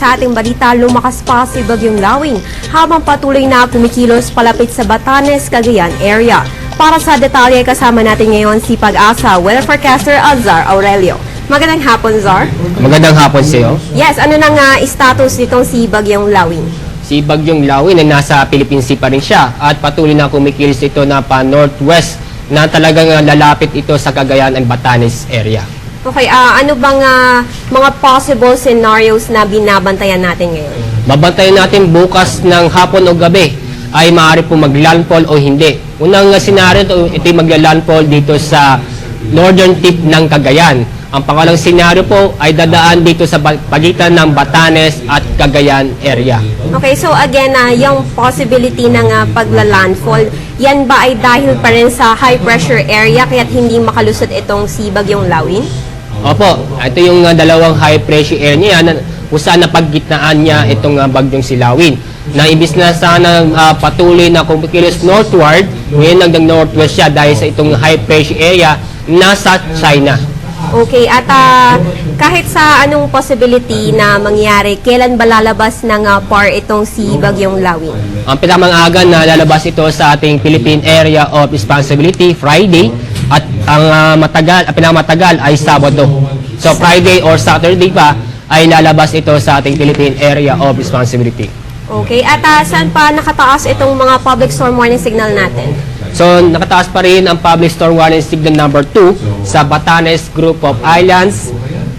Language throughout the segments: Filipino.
sa ating balita, lumakas pa si Bagyong Lawing habang patuloy na kumikilos palapit sa Batanes, Cagayan area. Para sa detalye, kasama natin ngayon si Pag-asa weather forecaster Alzar Aurelio. Magandang hapon, Zar. Magandang hapon sa iyo. Yes, ano na nga status nitong si Bagyong Lawing? Si Bagyong Lawin ay nasa Philippine Sea pa rin siya at patuloy na kumikilos ito na pa northwest na talagang ah, lalapit ito sa Cagayan and Batanes area. Okay, ah, ano bang ah, mga possible scenarios na binabantayan natin ngayon? Babantayan natin bukas ng hapon o gabi ay maaari po maglandfall o hindi. Unang uh, senaryo, ito, ito ay maglandfall dito sa northern tip ng Cagayan. Ang pangalang senaryo po ay dadaan dito sa ba- pagitan ng Batanes at Cagayan area. Okay, so again, ah, yung possibility ng uh, pagla-landfall, yan ba ay dahil pa rin sa high pressure area kaya't hindi makalusot itong si Bagyong Lawin? Opo, ito yung uh, dalawang high pressure area niya na kung saan napaggitnaan niya itong uh, bagyong silawin. Na ibis na sana uh, patuloy na kumikilos northward, ngayon hanggang northwest siya dahil sa itong high pressure area nasa China. Okay, at ah, kahit sa anong possibility na mangyari, kailan ba lalabas ng ah, PAR itong si Bagyong Lawin? Ang pinamang-aga na lalabas ito sa ating Philippine Area of Responsibility Friday ang uh, matagal, ang pinamatagal ay Sabado. So Friday or Saturday pa ay lalabas ito sa ating Philippine Area of Responsibility. Okay, at ah, saan pa nakataas itong mga public storm warning signal natin? So, nakataas pa rin ang public storm warning signal number 2 sa Batanes Group of Islands,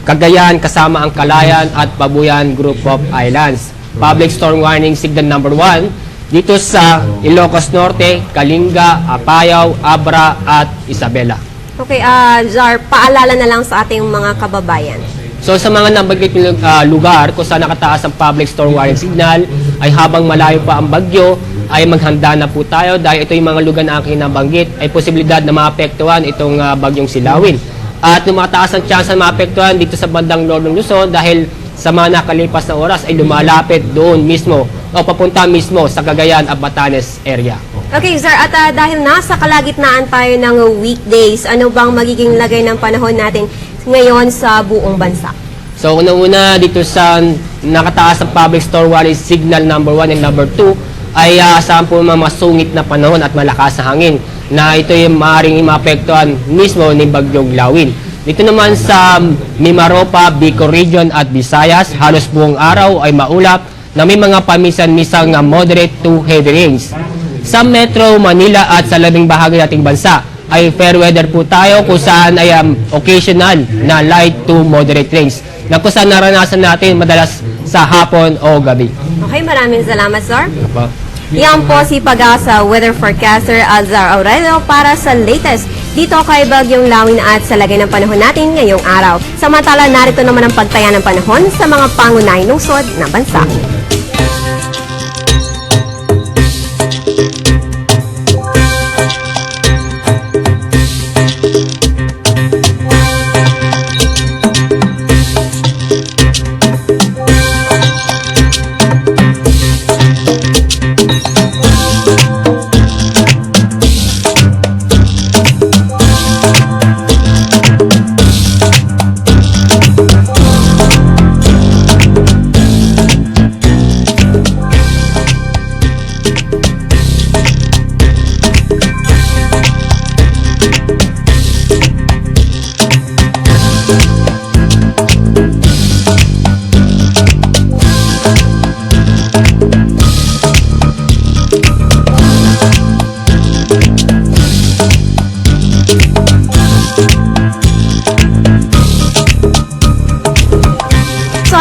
Cagayan kasama ang Kalayan at Pabuyan Group of Islands. Public storm warning signal number 1 dito sa Ilocos Norte, Kalinga, Apayao, Abra at Isabela. Okay, ah, Zar, paalala na lang sa ating mga kababayan. So sa mga nabanggit uh, lugar kung saan nakataas ang public storm warning signal ay habang malayo pa ang bagyo ay maghanda na po tayo dahil ito yung mga lugar na aking nabanggit ay posibilidad na maapektuhan itong uh, bagyong silawin. At lumataas ang chance na maapektuhan dito sa bandang Northern Luzon dahil sa mga nakalipas na oras ay lumalapit doon mismo o papunta mismo sa Cagayan at Batanes area. Okay, sir, at ah, dahil nasa kalagitnaan tayo ng weekdays, ano bang magiging lagay ng panahon natin ngayon sa buong bansa? So, una-una dito sa nakataas ang public store warning signal number 1 and number 2 ay uh, asahan po mga masungit na panahon at malakas na hangin na ito yung maaaring maapektuhan mismo ni Bagyong Lawin. Dito naman sa Mimaropa, Bicol Region at Visayas, halos buong araw ay maulap na may mga pamisan-misang uh, moderate to heavy rains. Sa Metro Manila at sa labing bahagi ng ating bansa ay fair weather po tayo kung saan ay um, occasional na light to moderate rains na kung saan naranasan natin madalas sa hapon o gabi. Okay, maraming salamat, sir. Yan po si Pag-asa Weather Forecaster Alzar Aurelio para sa latest dito kay Bagyong Lawin at sa lagay ng panahon natin ngayong araw. Samantala, narito naman ang pagtaya ng panahon sa mga pangunahing lungsod ng bansa.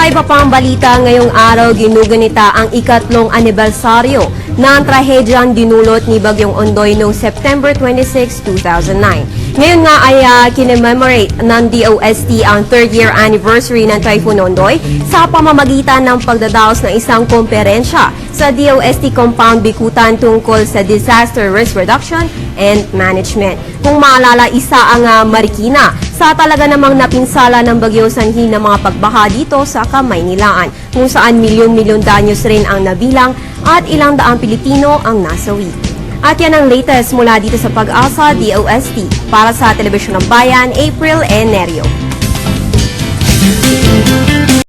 Sa iba pang balita ngayong araw, ginuganita ang ikatlong anibersaryo ng trahedyang dinulot ni Bagyong Ondoy noong September 26, 2009. Ngayon nga ay uh, kinememorate ng DOST ang third year anniversary ng Typhoon Ondoy sa pamamagitan ng pagdadaos ng isang komperensya sa DOST Compound Bikutan tungkol sa disaster risk reduction and management. Kung maalala, isa ang ah, Marikina sa talaga namang napinsala ng bagyo sanhi ng mga pagbaha dito sa Kamaynilaan, kung saan milyon-milyon danyos rin ang nabilang at ilang daang Pilipino ang nasawi. At yan ang latest mula dito sa Pag-asa DOST para sa Telebisyon ng Bayan, April Enerio.